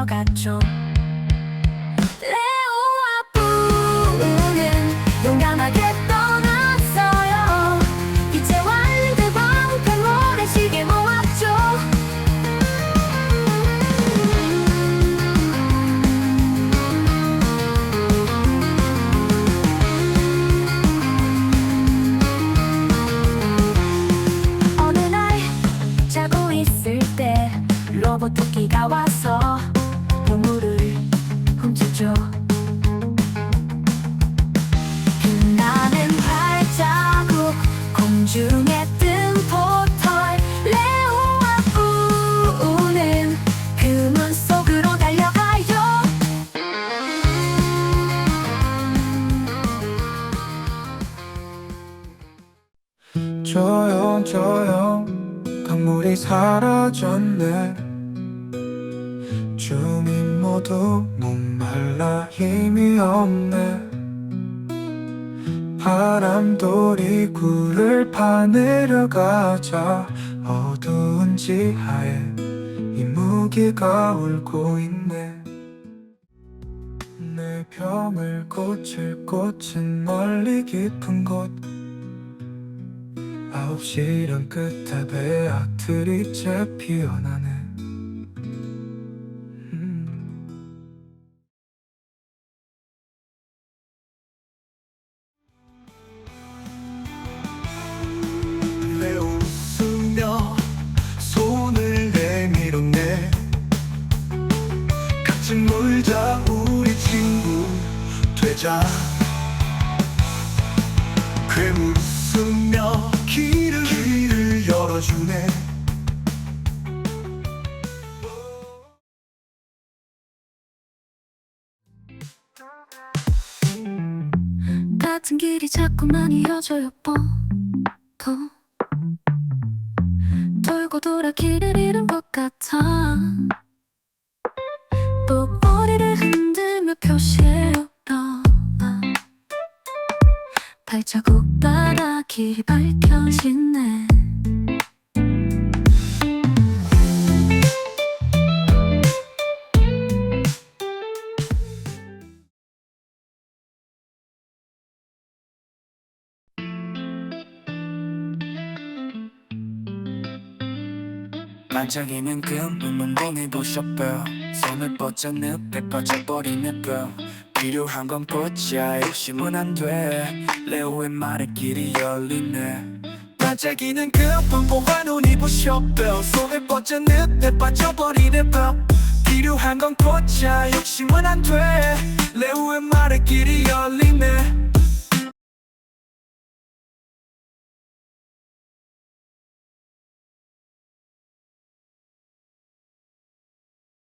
달려갔죠. 레오와 부는 용감하게 떠났어요. 이제 와일드 벙클 모래시계 모았죠. 어느 날 자고 있을 때 로봇 토끼가 와서 빛나는 발자국 공중에 뜬 포털 레오와 우는 그 문 속으로 달려가요. 조용 조용 강물이 사라졌네. 모두 목말라 힘이 없네. 바람돌이 굴을 파내려가자. 어두운 지하에 이 무기가 울고 있네. 내 병을 고칠 곳은 멀리 깊은 곳. 아홉 시련 끝에 배악들이 재 피어나네 같이 놀자 우리 친구 되자. 괴물 웃으며 길을, 길을 열어주네. 같은 길이 자꾸만 이어져요 뻔더 돌고 돌아 길을 잃 발자국 길이 밝혀지네 반짝이는 금은 멍이 부셔봐 손을 뻗자 늪에 빠져버리는 뼈 필요한 건 뻗자 욕심은 안돼. 레오의 말에 길이 열리네. 반짝이는 금은 보아 눈이 부셔봐 손을 뻗자 늪에 빠져버리는 뼈 필요한 건 뻗자 욕심은 안돼. 레오의 말에 길이 열리네